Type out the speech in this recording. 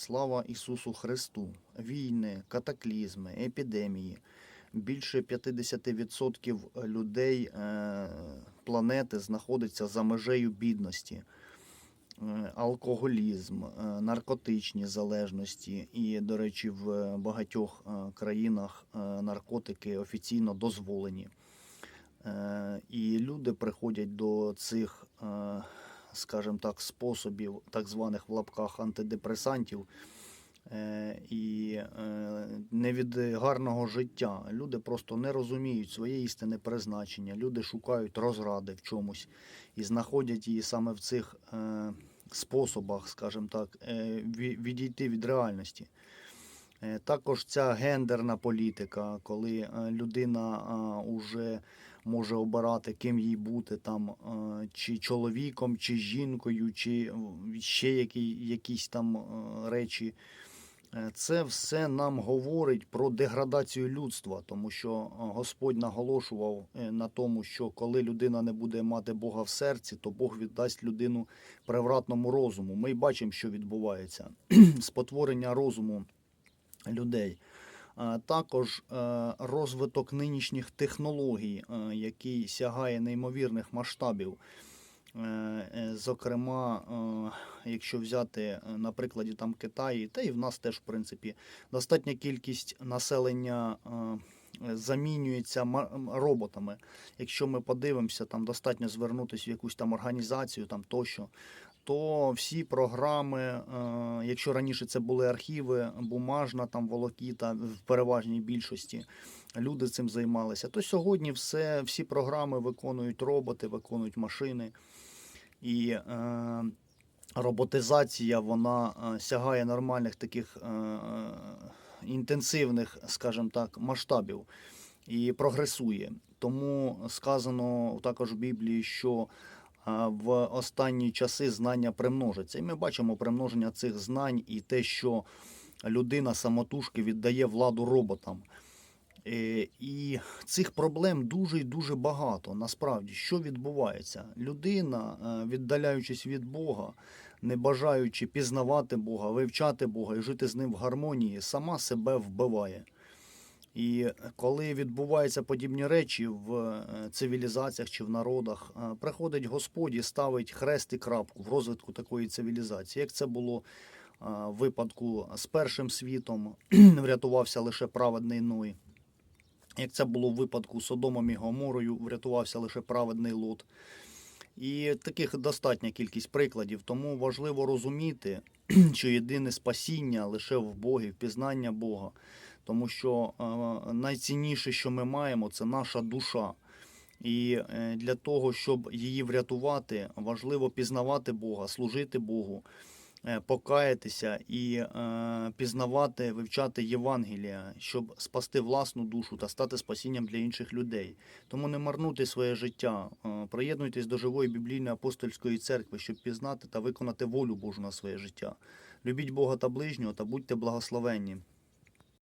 Слава Ісусу Христу! Війни, катаклізми, епідемії. Більше 50% людей е, планети знаходиться за межею бідності. Е, Алкоголізм, е, наркотичні залежності, і, до речі, в багатьох країнах наркотики офіційно дозволені. І люди приходять до цих, скажімо так, способів, так званих в лапках антидепресантів, е, і е, не від гарного життя. Люди просто не розуміють своє істинне призначення. Люди шукають розради в чомусь і знаходять її саме в цих е, способах, скажімо так, відійти від реальності. Також ця гендерна політика, коли людина вже може обирати, ким їй бути, там, е, чи чоловіком, чи жінкою, чи е, ще які, якісь там е, речі. Це все нам говорить про деградацію людства, тому що Господь наголошував на тому, що коли людина не буде мати Бога в серці, то Бог віддасть людину превратному розуму. Ми бачимо, що відбувається спотворення розуму людей. Е, Також е, розвиток нинішніх технологій, е, який сягає неймовірних масштабів. Зокрема, якщо взяти на прикладі там Китаї, та і в нас теж, в принципі, достатня кількість населення замінюється роботами. Якщо ми подивимося, там достатньо звернутися в якусь там організацію там тощо, то всі програми, е, якщо раніше це були архіви, бумажна там волокіта в переважній більшості, люди цим займалися, то сьогодні все, всі програми виконують роботи, виконують машини. І е, роботизація вона е, сягає нормальних таких е, е, інтенсивних, скажімо так, масштабів і прогресує. Тому сказано також в Біблії, що в останні часи знання примножаться. І ми бачимо примноження цих знань і те, що людина самотужки віддає владу роботам. Е, І цих проблем дуже і дуже багато. Насправді, що відбувається? Людина, е, віддаляючись від Бога, не бажаючи пізнавати Бога, вивчати Бога і жити з ним в гармонії, сама себе вбиває. І коли відбуваються подібні речі в е, цивілізаціях чи в народах, е, приходить Господь і ставить хрест і крапку в розвитку такої цивілізації. Як це було е, в випадку з першим світом, врятувався лише праведний Ной. Як це було в випадку з Содомом і Гоморою, врятувався лише праведний Лот. І таких достатня кількість прикладів. Тому важливо розуміти, що єдине спасіння лише в Богі, впізнання Бога. Тому що е, найцінніше, що ми маємо, це наша душа. І е, для того, щоб її врятувати, важливо пізнавати Бога, служити Богу, е, покаятися і пізнавати, вивчати Євангелія, щоб спасти власну душу та стати спасінням для інших людей. Тому не марнуйте своє життя, приєднуйтесь до живої біблійної апостольської церкви, щоб пізнати та виконати волю Божу на своє життя. Любіть Бога та ближнього та будьте благословенні.